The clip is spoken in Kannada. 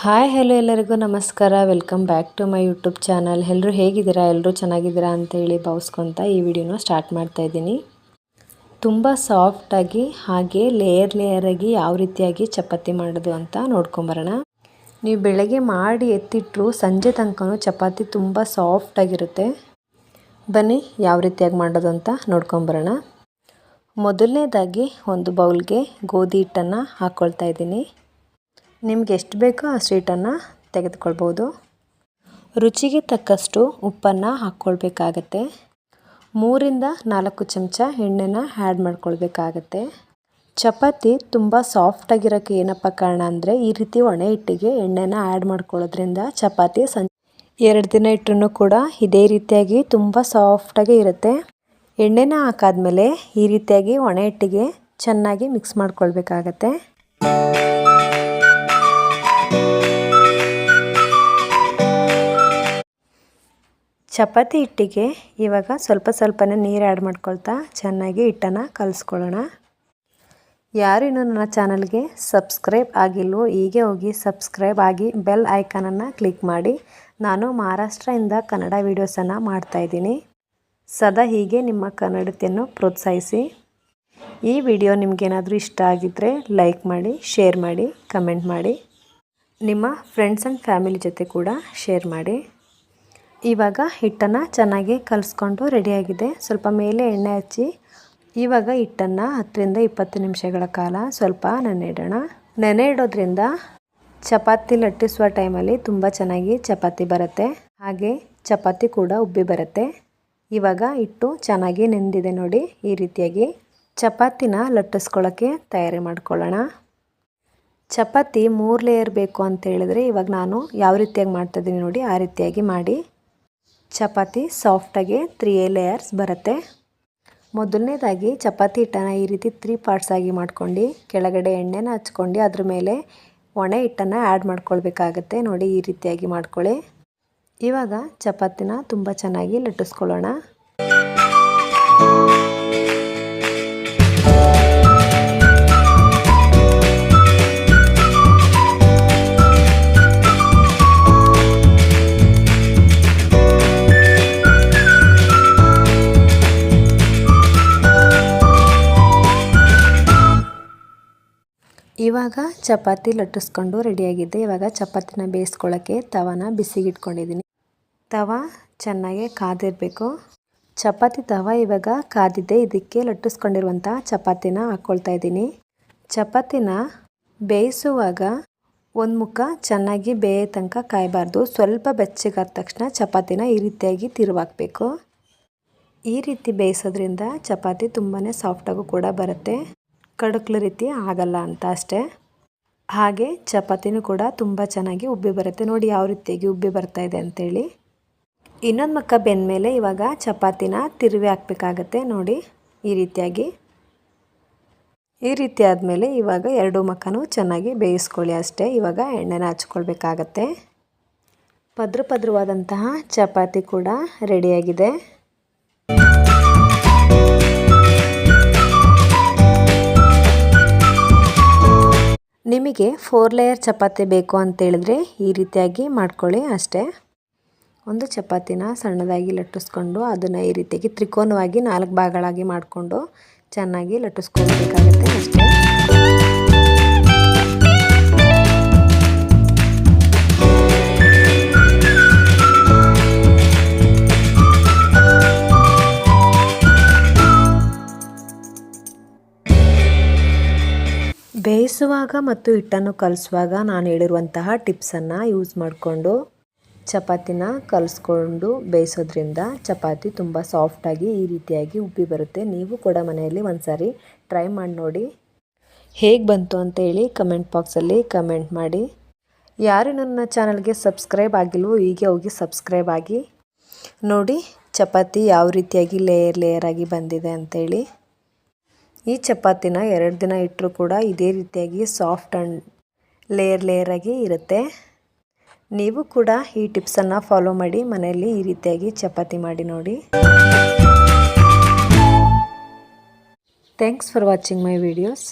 ಹಾಯ್ ಹಲೋ ಎಲ್ಲರಿಗೂ ನಮಸ್ಕಾರ. Welcome back to my YouTube channel ಎಲ್ಲರೂ ಹೇಗಿದ್ದೀರಾ? ಎಲ್ಲರೂ ಚೆನ್ನಾಗಿದ್ದೀರಾ ಅಂತೇಳಿ ಭಾವಿಸ್ಕೊತ ಈ ವಿಡಿಯೋನ ಸ್ಟಾರ್ಟ್ ಮಾಡ್ತಾ ಇದ್ದೀನಿ. ತುಂಬ ಸಾಫ್ಟಾಗಿ ಹಾಗೆ ಲೇಯರ್ ಲೇಯರಾಗಿ ಯಾವ ರೀತಿಯಾಗಿ ಚಪಾತಿ ಮಾಡೋದು ಅಂತ ನೋಡ್ಕೊಂಬರೋಣ. ನೀವು ಬೆಳಗ್ಗೆ ಮಾಡಿ ಎತ್ತಿಟ್ಟರು ಸಂಜೆ ತನಕ ಚಪಾತಿ ತುಂಬ ಸಾಫ್ಟಾಗಿರುತ್ತೆ ಬನ್ನಿ ಯಾವ ರೀತಿಯಾಗಿ ಮಾಡೋದು ಅಂತ ನೋಡ್ಕೊಂಬರೋಣ. ಮೊದಲನೇದಾಗಿ ಒಂದು ಬೌಲ್ಗೆ ಗೋಧಿ ಹಿಟ್ಟನ್ನು ಹಾಕ್ಕೊಳ್ತಾ ಇದ್ದೀನಿ. ನಿಮ್ಗೆ ಎಷ್ಟು ಬೇಕೋ ಆ ಸ್ವೀಟನ್ನು ತೆಗೆದುಕೊಳ್ಬೋದು. ರುಚಿಗೆ ತಕ್ಕಷ್ಟು ಉಪ್ಪನ್ನು ಹಾಕ್ಕೊಳ್ಬೇಕಾಗತ್ತೆ. ಮೂರಿಂದ ನಾಲ್ಕು ಚಮಚ ಎಣ್ಣೆನ ಆ್ಯಡ್ ಮಾಡ್ಕೊಳ್ಬೇಕಾಗತ್ತೆ. ಚಪಾತಿ ತುಂಬ ಸಾಫ್ಟಾಗಿರೋಕ್ಕೆ ಏನಪ್ಪ ಕಾರಣ ಅಂದರೆ ಈ ರೀತಿ ಒಣ ಹಿಟ್ಟಿಗೆ ಎಣ್ಣೆನ ಆ್ಯಡ್ ಮಾಡ್ಕೊಳ್ಳೋದ್ರಿಂದ ಚಪಾತಿ ಸಂ ಎರಡು ದಿನ ಇಟ್ಟರೂ ಕೂಡ ಇದೇ ರೀತಿಯಾಗಿ ತುಂಬ ಸಾಫ್ಟಾಗಿ ಇರುತ್ತೆ. ಎಣ್ಣೆನ ಹಾಕಾದ್ಮೇಲೆ ಈ ರೀತಿಯಾಗಿ ಒಣ ಹಿಟ್ಟಿಗೆ ಚೆನ್ನಾಗಿ ಮಿಕ್ಸ್ ಮಾಡ್ಕೊಳ್ಬೇಕಾಗತ್ತೆ. ಚಪಾತಿ ಹಿಟ್ಟಿಗೆ ಇವಾಗ ಸ್ವಲ್ಪ ಸ್ವಲ್ಪನೇ ನೀರು ಆ್ಯಡ್ ಮಾಡ್ಕೊಳ್ತಾ ಚೆನ್ನಾಗಿ ಹಿಟ್ಟನ್ನು ಕಲಿಸ್ಕೊಳ್ಳೋಣ. ಯಾರು ಇನ್ನೂ ನನ್ನ ಚಾನಲ್ಗೆ ಸಬ್ಸ್ಕ್ರೈಬ್ ಆಗಿಲ್ವೋ ಹೀಗೆ ಹೋಗಿ ಸಬ್ಸ್ಕ್ರೈಬ್ ಆಗಿ ಬೆಲ್ ಐಕಾನನ್ನು ಕ್ಲಿಕ್ ಮಾಡಿ. ನಾನು ಮಹಾರಾಷ್ಟ್ರದಿಂದ ಕನ್ನಡ ವೀಡಿಯೋಸನ್ನು ಮಾಡ್ತಾಯಿದ್ದೀನಿ ಸದಾ ಹೀಗೆ ನಿಮ್ಮ ಕನ್ನಡತೆಯನ್ನು ಪ್ರೋತ್ಸಾಹಿಸಿ. ಈ ವಿಡಿಯೋ ನಿಮಗೇನಾದರೂ ಇಷ್ಟ ಆಗಿದ್ದರೆ ಲೈಕ್ ಮಾಡಿ, ಶೇರ್ ಮಾಡಿ, ಕಮೆಂಟ್ ಮಾಡಿ. ನಿಮ್ಮ ಫ್ರೆಂಡ್ಸ್ ಆ್ಯಂಡ್ ಫ್ಯಾಮಿಲಿ ಜೊತೆ ಕೂಡ ಶೇರ್ ಮಾಡಿ. ಇವಾಗ ಹಿಟ್ಟನ್ನು ಚೆನ್ನಾಗಿ ಕಲಿಸ್ಕೊಂಡು ರೆಡಿಯಾಗಿದೆ. ಸ್ವಲ್ಪ ಮೇಲೆ ಎಣ್ಣೆ ಹಚ್ಚಿ. ಇವಾಗ ಹಿಟ್ಟನ್ನು ಹತ್ತರಿಂದ ಇಪ್ಪತ್ತು ನಿಮಿಷಗಳ ಕಾಲ ಸ್ವಲ್ಪ ನೆನೆ ಇಡೋಣ. ನೆನೆ ಇಡೋದ್ರಿಂದ ಚಪಾತಿ ಲಟ್ಟಿಸುವ ಟೈಮಲ್ಲಿ ತುಂಬ ಚೆನ್ನಾಗಿ ಚಪಾತಿ ಬರುತ್ತೆ. ಹಾಗೆ ಚಪಾತಿ ಕೂಡ ಉಬ್ಬಿ ಬರುತ್ತೆ. ಇವಾಗ ಹಿಟ್ಟು ಚೆನ್ನಾಗಿ ನೆಂದಿದೆ ನೋಡಿ, ಈ ರೀತಿಯಾಗಿ ಚಪಾತಿನ ಲಟ್ಟಿಸ್ಕೊಳ್ಳೋಕ್ಕೆ ತಯಾರಿ ಮಾಡ್ಕೊಳ್ಳೋಣ. ಚಪಾತಿ ಮೂರು ಲೇಯರ್ ಬೇಕು ಅಂತ ಹೇಳಿದ್ರೆ ಇವಾಗ ನಾನು ಯಾವ ರೀತಿಯಾಗಿ ಮಾಡ್ತಾಯಿದ್ದೀನಿ ನೋಡಿ, ಆ ರೀತಿಯಾಗಿ ಮಾಡಿ. ಚಪಾತಿ ಸಾಫ್ಟಾಗಿ ತ್ರೀ ಲೇಯರ್ಸ್ ಬರುತ್ತೆ. ಮೊದಲನೇದಾಗಿ ಚಪಾತಿ ಹಿಟ್ಟನ್ನು ಈ ರೀತಿ ತ್ರೀ ಪಾರ್ಟ್ಸ್ ಆಗಿ ಮಾಡ್ಕೊಂಡು, ಕೆಳಗಡೆ ಎಣ್ಣೆನ ಹಚ್ಕೊಂಡು, ಅದ್ರ ಮೇಲೆ ಒಣ ಹಿಟ್ಟನ್ನು ಆ್ಯಡ್ ಮಾಡ್ಕೊಳ್ಬೇಕಾಗತ್ತೆ. ನೋಡಿ ಈ ರೀತಿಯಾಗಿ ಮಾಡ್ಕೊಳ್ಳಿ. ಇವಾಗ ಚಪಾತಿನ ತುಂಬ ಚೆನ್ನಾಗಿ ಲಟ್ಟಿಸ್ಕೊಳ್ಳೋಣ. ಇವಾಗ ಚಪಾತಿ ಲಟ್ಟಿಸ್ಕೊಂಡು ರೆಡಿಯಾಗಿದ್ದೆ ಇವಾಗ ಚಪಾತಿನ ಬೇಯಿಸ್ಕೊಳ್ಳೋಕ್ಕೆ ತವನ ಬಿಸಿಗೆ ಇಟ್ಕೊಂಡಿದ್ದೀನಿ ತವ ಚೆನ್ನಾಗಿ ಕಾದಿರಬೇಕು. ಚಪಾತಿ ತವ ಇವಾಗ ಕಾದಿದೆ ಇದಕ್ಕೆ ಲಟ್ಟಿಸ್ಕೊಂಡಿರುವಂಥ ಚಪಾತಿನ ಹಾಕ್ಕೊಳ್ತಾ ಇದ್ದೀನಿ. ಚಪಾತಿನ ಬೇಯಿಸುವಾಗ ಒಂದು ಮುಖ ಚೆನ್ನಾಗಿ ಬೇಯ ತನಕ ಕಾಯಬಾರ್ದು. ಸ್ವಲ್ಪ ಬೆಚ್ಚಗಾದ ತಕ್ಷಣ ಚಪಾತಿನ ಈ ರೀತಿಯಾಗಿ ತಿರುವಾಕಬೇಕು. ಈ ರೀತಿ ಬೇಯಿಸೋದ್ರಿಂದ ಚಪಾತಿ ತುಂಬಾ ಸಾಫ್ಟಾಗೂ ಕೂಡ ಬರುತ್ತೆ. ಕಡಕ್ಲು ರೀತಿ ಆಗಲ್ಲ ಅಂತ ಅಷ್ಟೇ. ಹಾಗೆ ಚಪಾತಿನೂ ಕೂಡ ತುಂಬ ಚೆನ್ನಾಗಿ ಉಬ್ಬಿ ಬರುತ್ತೆ. ನೋಡಿ ಯಾವ ರೀತಿಯಾಗಿ ಉಬ್ಬಿ ಬರ್ತಾ ಇದೆ ಅಂತೇಳಿ. ಇನ್ನೊಂದು ಮಕ್ಕ ಬೆಂದ ಮೇಲೆ ಇವಾಗ ಚಪಾತಿನ ತಿರುವಿ ಹಾಕ್ಬೇಕಾಗತ್ತೆ. ನೋಡಿ ಈ ರೀತಿಯಾಗಿ. ಈ ರೀತಿ ಆದಮೇಲೆ ಇವಾಗ ಎರಡು ಮಕ್ಕನೂ ಚೆನ್ನಾಗಿ ಬೇಯಿಸ್ಕೊಳ್ಳಿ ಅಷ್ಟೇ. ಇವಾಗ ಎಣ್ಣೆನ ಹಚ್ಕೊಳ್ಬೇಕಾಗತ್ತೆ. ಪದ್ರ ಪದ್ರವಾದಂತಹ ಚಪಾತಿ ಕೂಡ ರೆಡಿಯಾಗಿದೆ. ನಿಮಗೆ ಫೋರ್ ಲೇಯರ್ ಚಪಾತಿ ಬೇಕು ಅಂತೇಳಿದ್ರೆ ಈ ರೀತಿಯಾಗಿ ಮಾಡ್ಕೊಳ್ಳಿ ಅಷ್ಟೇ. ಒಂದು ಚಪಾತಿನ ಸಣ್ಣದಾಗಿ ಲಟ್ಟಿಸ್ಕೊಂಡು ಅದನ್ನು ಈ ರೀತಿಯಾಗಿ ತ್ರಿಕೋನವಾಗಿ ನಾಲ್ಕು ಭಾಗಗಳಾಗಿ ಮಾಡಿಕೊಂಡು ಚೆನ್ನಾಗಿ ಲಟ್ಟಿಸ್ಕೊಳ್ಬೇಕಾಗುತ್ತೆ ಅಷ್ಟೇ. ಬೇಯಿಸುವಾಗ ಮತ್ತು ಹಿಟ್ಟನ್ನು ಕಲಿಸುವಾಗ ನಾನು ಹೇಳಿರುವಂತಹ ಟಿಪ್ಸನ್ನು ಯೂಸ್ ಮಾಡಿಕೊಂಡು ಚಪಾತಿನ ಕಲಿಸ್ಕೊಂಡು ಬೇಯಿಸೋದ್ರಿಂದ ಚಪಾತಿ ತುಂಬ ಸಾಫ್ಟಾಗಿ ಈ ರೀತಿಯಾಗಿ ಉಬ್ಬಿ ಬರುತ್ತೆ. ನೀವು ಕೂಡ ಮನೆಯಲ್ಲಿ ಒಂದು ಸಾರಿ ಟ್ರೈ ಮಾಡಿ ನೋಡಿ. ಹೇಗೆ ಬಂತು ಅಂತ ಹೇಳಿ ಕಮೆಂಟ್ ಬಾಕ್ಸಲ್ಲಿ ಕಮೆಂಟ್ ಮಾಡಿ. ಯಾರು ನನ್ನ ಚಾನಲ್ಗೆ ಸಬ್ಸ್ಕ್ರೈಬ್ ಆಗಿಲ್ವೋ ಹೀಗೆ ಹೋಗಿ ಸಬ್ಸ್ಕ್ರೈಬ್ ಆಗಿ ನೋಡಿ ಚಪಾತಿ ಯಾವ ರೀತಿಯಾಗಿ ಲೇಯರ್ ಲೇಯರ್ ಆಗಿ ಬಂದಿದೆ ಅಂತೇಳಿ ಈ ಚಪಾತಿನ ಎರಡು ದಿನ ಇಟ್ಟರೂ ಕೂಡ ಇದೇ ರೀತಿಯಾಗಿ ಸಾಫ್ಟ್ ಆ್ಯಂಡ್ ಲೇಯರ್ ಲೇಯರಾಗಿ ಇರುತ್ತೆ. ನೀವು ಕೂಡ ಈ ಟಿಪ್ಸನ್ನು ಫಾಲೋ ಮಾಡಿ ಮನೆಯಲ್ಲಿ ಈ ರೀತಿಯಾಗಿ ಚಪಾತಿ ಮಾಡಿ ನೋಡಿ. Thanks for watching my videos